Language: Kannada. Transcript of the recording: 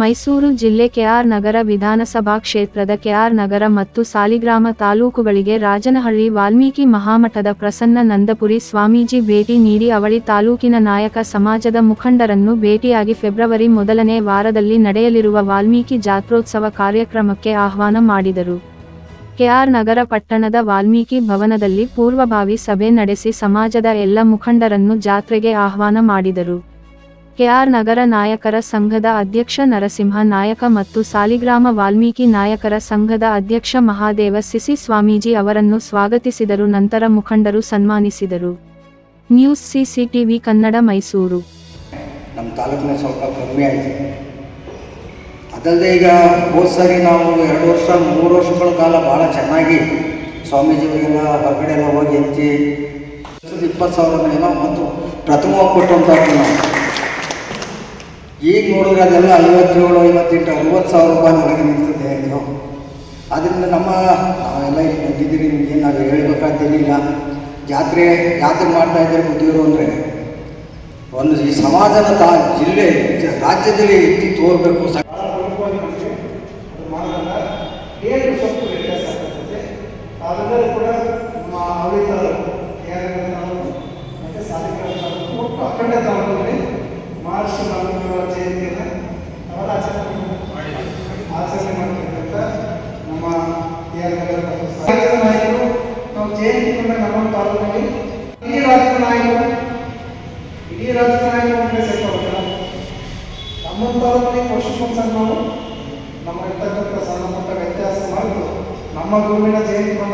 ಮೈಸೂರು ಜಿಲ್ಲೆ ಕೆಆರ್ ನಗರ ವಿಧಾನಸಭಾ ಕ್ಷೇತ್ರದ ಕೆಆರ್ ನಗರ ಮತ್ತು ಸಾಲಿಗ್ರಾಮ ತಾಲೂಕುಗಳಿಗೆ ರಾಜನಹಳ್ಳಿ ವಾಲ್ಮೀಕಿ ಮಹಾಮಠದ ಪ್ರಸನ್ನ ನಂದಪುರಿ ಸ್ವಾಮೀಜಿ ಭೇಟಿ ನೀಡಿ ಅವಳಿ ತಾಲೂಕಿನ ನಾಯಕ ಸಮಾಜದ ಮುಖಂಡರನ್ನು ಭೇಟಿಯಾಗಿ ಫೆಬ್ರವರಿ ಮೊದಲನೇ ವಾರದಲ್ಲಿ ನಡೆಯಲಿರುವ ವಾಲ್ಮೀಕಿ ಜಾತ್ರೋತ್ಸವ ಕಾರ್ಯಕ್ರಮಕ್ಕೆ ಆಹ್ವಾನ ಮಾಡಿದರು. ಕೆಆರ್ ನಗರ ಪಟ್ಟಣದ ವಾಲ್ಮೀಕಿ ಭವನದಲ್ಲಿ ಪೂರ್ವಭಾವಿ ಸಭೆ ನಡೆಸಿ ಸಮಾಜದ ಎಲ್ಲ ಮುಖಂಡರನ್ನು ಜಾತ್ರೆಗೆ ಆಹ್ವಾನ ಮಾಡಿದರು. ಕೆಆರ್ ನಗರ ನಾಯಕರ ಸಂಘದ ಅಧ್ಯಕ್ಷ ನರಸಿಂಹ ನಾಯಕ ಮತ್ತು ಸಾಲಿಗ್ರಾಮ ವಾಲ್ಮೀಕಿ ನಾಯಕರ ಸಂಘದ ಅಧ್ಯಕ್ಷ ಮಹಾದೇವ ಸಿಸಿ ಸ್ವಾಮೀಜಿ ಅವರನ್ನು ಸ್ವಾಗತಿಸಿದರು. ನಂತರ ಮುಖಂಡರು ಸನ್ಮಾನಿಸಿದರು. News CCTV Kannada Mysuru. ನಮ್ಮ ತಾಲೂಕಿನ ಸ್ವಲ್ಪ ಕಮ್ಮಿ ಆಯಿತು. ಅದಲ್ಲದೆ ಈಗ ಹೋದ ಸಾರಿ ನಾವು ಎರಡು ವರ್ಷ, ಮೂರು ವರ್ಷಗಳ ಕಾಲ ಭಾಳ ಚೆನ್ನಾಗಿ ಸ್ವಾಮೀಜಿಗಳಿಗೆಲ್ಲ ಹೊರಗಡೆ ಎಲ್ಲ ಹೋಗಿ ಎತ್ತಿ ಇಪ್ಪತ್ತು ಸಾವಿರ ಏನೋ ಮತ್ತು ಪ್ರಥಮವಾಗಿ ಕೊಟ್ಟಂತ ನಾವು ಈಗ ನೋಡಿದ್ರೆ ಅದೆಲ್ಲ ಐವತ್ತೇಳು, ಐವತ್ತೆಂಟು, ಅರವತ್ತು ಸಾವಿರ ರೂಪಾಯಿ ಒಳಗೆ ನಿಂತಿದೆ ಇದು. ಅದರಿಂದ ನಮ್ಮ, ನಾವೆಲ್ಲ ಇಲ್ಲಿ ಬಂದಿದ್ದೀರಿ ನಿಮಗೆ ನಾವು ಹೇಳ್ಬೇಕಾದ್ದೇನಿಲ್ಲ ಜಾತ್ರೆ ಜಾತ್ರೆ ಮಾಡ್ತಾ ಇದ್ದಾರೆ ಬುದ್ಧಿವರು ಅಂದರೆ, ಒಂದು ಈ ಸಮಾಜದ ತಾ, ಜಿಲ್ಲೆ, ರಾಜ್ಯದಲ್ಲಿ ಎತ್ತಿ ತೋರಬೇಕು. ಸಹ ವ್ಯತ್ಯಾಸ ಕೂಡ ಅಖಂಡ ತಾಲೂಕಿನಲ್ಲಿ ಜಯಂತಿಯಿಂದ ನಮ್ಮ ತಾಲೂಕಿನಲ್ಲಿ ಇಡೀ ರಾಜ್ಯದ ನಾಯಕರು ಇಡೀ ರಾಜ್ಯದ ನಾಯಕರು ಅಂದರೆ ಸೇರ್ಕೊಳ್ತಾರೆ ನಮ್ಮ ತಾಲೂಕಿನಲ್ಲಿ ವರ್ಷಕ್ಕೊಂದು ಸಲ ನಾವು ನಮ್ಮ ಇರ್ತಕ್ಕಂಥ ಸಣ್ಣ ಪುಟ್ಟ ವ್ಯತ್ಯಾಸ ಮಾಡಿದ್ರು ನಮ್ಮ ಗುರುವಿನ ಜಯಂತಿ ಬಂದ